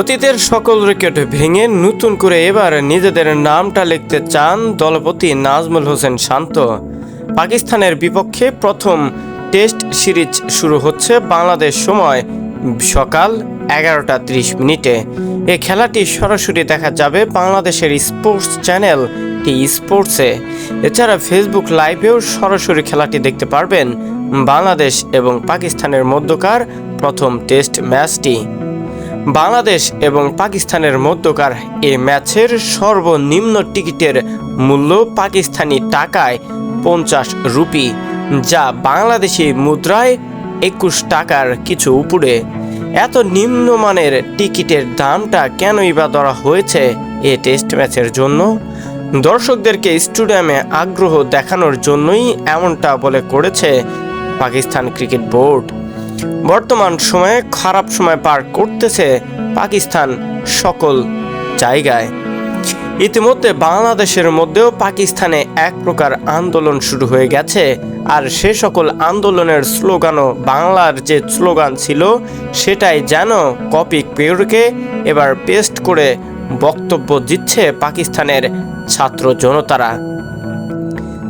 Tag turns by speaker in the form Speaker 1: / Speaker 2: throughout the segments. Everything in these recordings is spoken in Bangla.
Speaker 1: অতীতের সকল রেকর্ড ভেঙে নতুন করে এবার নিজেদের নামটা লিখতে চান দলপতি নাজমুল হোসেন শান্ত। পাকিস্তানের বিপক্ষে প্রথম টেস্ট সিরিজ শুরু হচ্ছে বাংলাদেশ সময় সকাল এগারোটা ত্রিশ মিনিটে। এই খেলাটি সরাসরি দেখা যাবে বাংলাদেশের স্পোর্টস চ্যানেল টি স্পোর্টসে। এছাড়া ফেসবুক লাইভেও সরাসরি খেলাটি দেখতে পারবেন বাংলাদেশ এবং পাকিস্তানের মধ্যকার প্রথম টেস্ট ম্যাচটি। বাংলাদেশ এবং পাকিস্তানের মধ্যকার এ ম্যাচের সর্বনিম্ন টিকিটের মূল্য পাকিস্তানি টাকায় পঞ্চাশ রুপি, যা বাংলাদেশি মুদ্রায় একুশ টাকার কিছু উপরে। এত নিম্নমানের টিকিটের দামটা কেনই বা ধরা হয়েছে এ টেস্ট ম্যাচের জন্য? দর্শকদেরকে স্টেডিয়ামে আগ্রহ দেখানোর জন্যই এমনটা বলে করেছে পাকিস্তান ক্রিকেট বোর্ড। বর্তমান সময়ে খারাপ সময় পার করতেছে পাকিস্তান সকল জায়গায়। ইতিমধ্যে বাংলাদেশের মধ্যেও পাকিস্তানে এক প্রকার আন্দোলন শুরু হয়ে গেছে, আর সে সকল আন্দোলনের স্লোগানও বাংলার যে স্লোগান ছিল সেটাই যেন কপি পেরকে এবার পেস্ট করে বক্তব্য দিচ্ছে পাকিস্তানের ছাত্র জনতারা।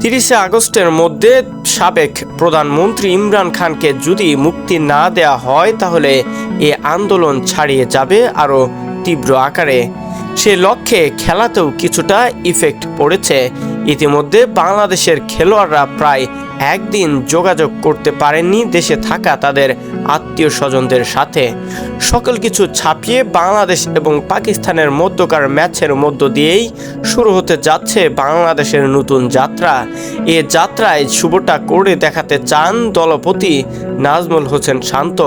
Speaker 1: তিরিশে আগস্টের মধ্যে সাবেক প্রধানমন্ত্রী ইমরান খানকে যদি মুক্তি না দেয়া হয়, তাহলে এ আন্দোলন ছাড়িয়ে যাবে আরও তীব্র আকারে। সে লক্ষ্যে খেলাতেও কিছুটা ইফেক্ট পড়েছে। ইতিমধ্যে বাংলাদেশের খেলোয়াড়রা প্রায় একদিন যোগাযোগ করতে পারেননি দেশে থাকা তাদের আত্মীয় স্বজনদের সাথে। সকল কিছু ছাপিয়ে বাংলাদেশ এবং পাকিস্তানের মধ্যকার ম্যাচের মধ্য দিয়েই শুরু হতে যাচ্ছে বাংলাদেশের নতুন যাত্রা। এ যাত্রায় শুভটা করে দেখাতে চান দলপতি নাজমুল হোসেন শান্ত।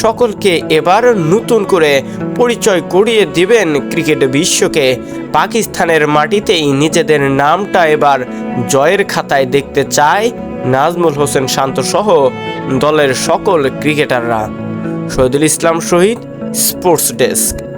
Speaker 1: সকলকে এবার নতুন করে পরিচয় করিয়ে দিবেন ক্রিকেট বিশ্বকে। পাকিস্তানের মাটিতেই নিজেদের নামটা এবার জয়ের খাতায় দেখতে চায় নাজমুল হোসেন শান্ত সহ দলের সকল ক্রিকেটাররা। Shahidul Islam Shahid sports desk.